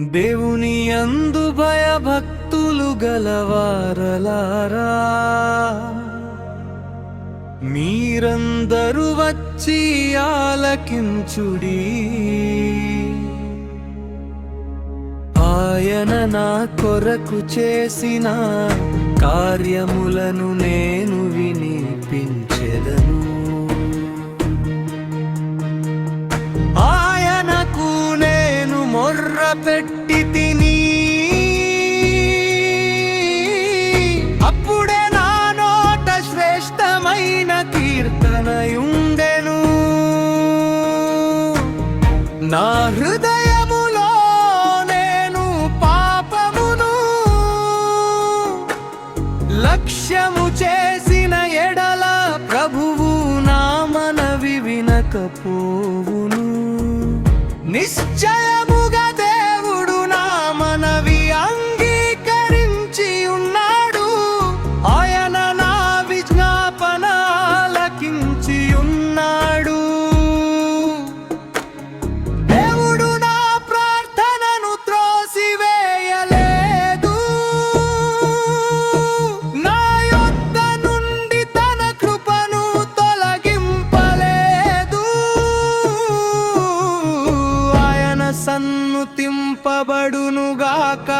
దేవుని అందు భయభక్తులు గలవారలారా. మీరందరూ వచ్చి ఆలకించుడి. ఆయన నా కొరకు చేసిన కార్యములను నేను వినిపించెదను. బుర్ర పెట్టి తిని. అప్పుడే నా నోట శ్రేష్టమైన కీర్తనయుండెను. నా హృదయములో నేను పాపమును లక్ష్యము చేసిన ఎడల ప్రభువు నా మనవి వినకపోవును. నిశ్చయముగా నన్ను తింపబడునుగాక.